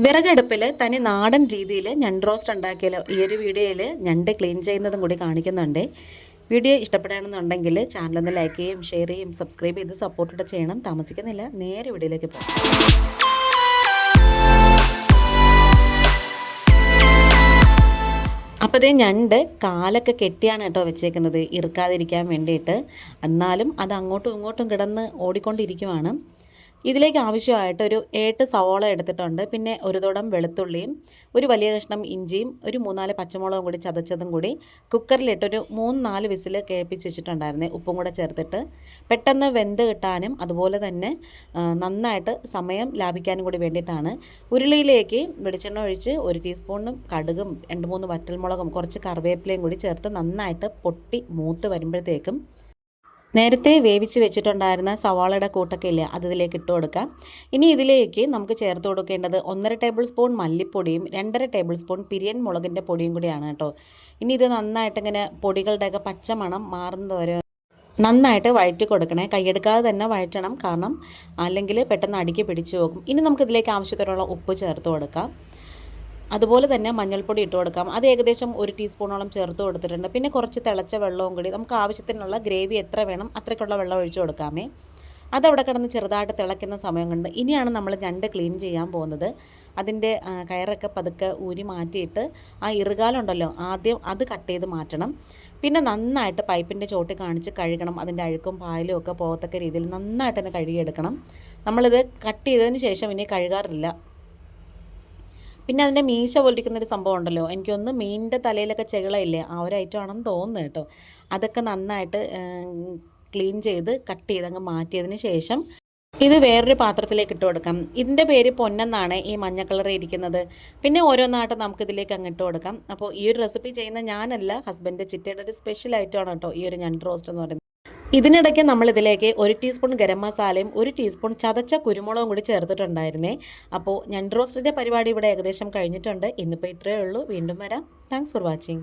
വിറകടുപ്പിൽ തനി നാടൻ രീതിയിൽ ഞണ്ട് റോസ്റ്റ് ഉണ്ടാക്കിയാലോ ഈ ഒരു വീഡിയോയിൽ ഞണ്ട് ക്ലീൻ ചെയ്യുന്നതും കൂടി കാണിക്കുന്നുണ്ട്. വീഡിയോ ഇഷ്ടപ്പെടുകയാണെന്നുണ്ടെങ്കിൽ ചാനലൊന്ന് ലൈക്ക് ചെയ്യും ഷെയർ ചെയ്യും സബ്സ്ക്രൈബ് ചെയ്ത് സപ്പോർട്ടൊക്കെ ചെയ്യണം. താമസിക്കുന്നില്ല നേരെ വീഡിയോയിലേക്ക് പോകും അപ്പോൾ ഇതേ ഞണ്ട് കാലൊക്കെ കെട്ടിയാണ് കേട്ടോ വെച്ചേക്കുന്നത്. ഇറുക്കാതിരിക്കാൻ വേണ്ടിയിട്ട്. എന്നാലും അത് അങ്ങോട്ടും ഇങ്ങോട്ടും കിടന്ന് ഓടിക്കൊണ്ടിരിക്കുവാണ്. ഇതിലേക്ക് ആവശ്യമായിട്ട് ഒരു ഏട്ട് സവോള എടുത്തിട്ടുണ്ട്. പിന്നെ ഒരു തുടം വെളുത്തുള്ളിയും ഒരു വലിയ കഷ്ണം ഇഞ്ചിയും ഒരു മൂന്നാൽ പച്ചമുളകും കൂടി ചതച്ചതും കൂടി കുക്കറിലിട്ടൊരു മൂന്ന് നാല് വിസിൽ കേൾപ്പിച്ച് വെച്ചിട്ടുണ്ടായിരുന്നേ. ഉപ്പും കൂടെ ചേർത്തിട്ട് പെട്ടെന്ന് വെന്ത് കിട്ടാനും അതുപോലെ തന്നെ നന്നായിട്ട് സമയം ലാഭിക്കാനും കൂടി വേണ്ടിയിട്ടാണ്. ഉരുളിയിലേക്ക് വെളിച്ചെണ്ണ ഒഴിച്ച് ഒരു ടീസ്പൂണും കടുകും രണ്ട് മൂന്ന് വറ്റൽമുളകും കുറച്ച് കറിവേപ്പിലയും കൂടി ചേർത്ത് നന്നായിട്ട് പൊട്ടി മൂത്ത് വരുമ്പോഴത്തേക്കും നേരത്തെ വേവിച്ച് വെച്ചിട്ടുണ്ടായിരുന്ന സവാളയുടെ കൂട്ടൊക്കെ ഇല്ലേ അത് ഇതിലേക്ക് ഇട്ട് കൊടുക്കാം. ഇനി ഇതിലേക്ക് നമുക്ക് ചേർത്ത് കൊടുക്കേണ്ടത് ഒന്നര ടേബിൾ സ്പൂൺ മല്ലിപ്പൊടിയും രണ്ടര ടേബിൾ സ്പൂൺ പിരിയൻ മുളകിന്റെ പൊടിയും കൂടിയാണ് കേട്ടോ. ഇനി ഇത് നന്നായിട്ട് ഇങ്ങനെ പൊടികളുടെയൊക്കെ പച്ചമണം മാറുന്നത് വരെ നന്നായിട്ട് വഴറ്റി കൊടുക്കണേ. കൈയെടുക്കാതെ തന്നെ വഴറ്റണം കാരണം അല്ലെങ്കിൽ പെട്ടെന്ന് അടുക്കി പിടിച്ചു പോകും. ഇനി നമുക്കിതിലേക്ക് ആവശ്യത്തിനുള്ള ഉപ്പ് ചേർത്ത് കൊടുക്കാം. അതുപോലെ തന്നെ മഞ്ഞൾപ്പൊടി ഇട്ട് കൊടുക്കാം. അത് ഏകദേശം ഒരു ടീസ്പൂണോളം ചേർത്ത് കൊടുത്തിട്ടുണ്ട്. പിന്നെ കുറച്ച് തിളച്ച വെള്ളവും കൂടി നമുക്ക് ആവശ്യത്തിനുള്ള ഗ്രേവി എത്ര വേണം അത്രയ്ക്കുള്ള വെള്ളം ഒഴിച്ചു കൊടുക്കാമേ. അതവിടെ കിടന്ന് ചെറുതായിട്ട് തിളയ്ക്കുന്ന സമയം കൊണ്ട് ഇനിയാണ് നമ്മൾ ഞണ്ട് ക്ലീൻ ചെയ്യാൻ പോകുന്നത്. അതിന്റെ കയറൊക്കെ പതുക്കെ ഊരി മാറ്റിയിട്ട് ആ ഇറുകാലുണ്ടല്ലോ ആദ്യം അത് കട്ട് ചെയ്ത് മാറ്റണം. പിന്നെ നന്നായിട്ട് പൈപ്പിന്റെ ചോട്ടി കാണിച്ച് കഴുകണം. അതിന്റെ അഴുക്കും പായലും ഒക്കെ പോകത്തക്ക രീതിയിൽ നന്നായിട്ട് തന്നെ കഴുകിയെടുക്കണം. നമ്മളിത് കട്ട് ചെയ്തതിന് ശേഷം ഇനി കഴുകാറില്ല. പിന്നെ അതിന്റെ മീശ പൊലിക്കുന്നൊരു സംഭവം ഉണ്ടല്ലോ എനിക്കൊന്ന് മീനിന്റെ തലയിലൊക്കെ ചെകിളയില്ലേ? ആ ഒരു ഐറ്റം ആണെന്ന് തോന്നുന്നു കേട്ടോ. അതൊക്കെ നന്നായിട്ട് ക്ലീൻ ചെയ്ത് കട്ട് ചെയ്ത് അങ്ങ് മാറ്റിയതിന് ശേഷം ഇത് വേറൊരു പാത്രത്തിലേക്ക് ഇട്ട് കൊടുക്കാം. ഇതിന്റെ പേര് പൊന്നെന്നാണ് ഈ മഞ്ഞ കളർ ഇരിക്കുന്നത്. പിന്നെ ഓരോന്നായിട്ട് നമുക്ക് ഇതിലേക്ക് അങ്ങ് ഇട്ട് കൊടുക്കാം. അപ്പോൾ ഈ ഒരു റെസിപ്പി ചെയ്യുന്ന ഞാനല്ല ഹസ്ബൻഡ് ചിറ്റയുടെ ഒരു സ്പെഷ്യൽ ഐറ്റമാണ് കേട്ടോ ഈ ഒരു ഞണ്ട് റോസ്റ്റ് എന്ന് പറയുന്നത്. ഇതിനിടയ്ക്ക് നമ്മൾ ഇതിലേക്ക് ഒരു ടീസ്പൂൺ ഗരം മസാലയും ഒരു ടീസ്പൂൺ ചതച്ച കുരുമുളകും കൂടി ചേർത്തിട്ടുണ്ടായിരുന്നേ. അപ്പോൾ ഞണ്ട് റോസ്റ്റിന്റെ പരിപാടി ഇവിടെ ഏകദേശം കഴിഞ്ഞിട്ടുണ്ട്. ഇന്നിപ്പോൾ ഇത്രയേ ഉള്ളൂ. വീണ്ടും വരാം. Thanks for watching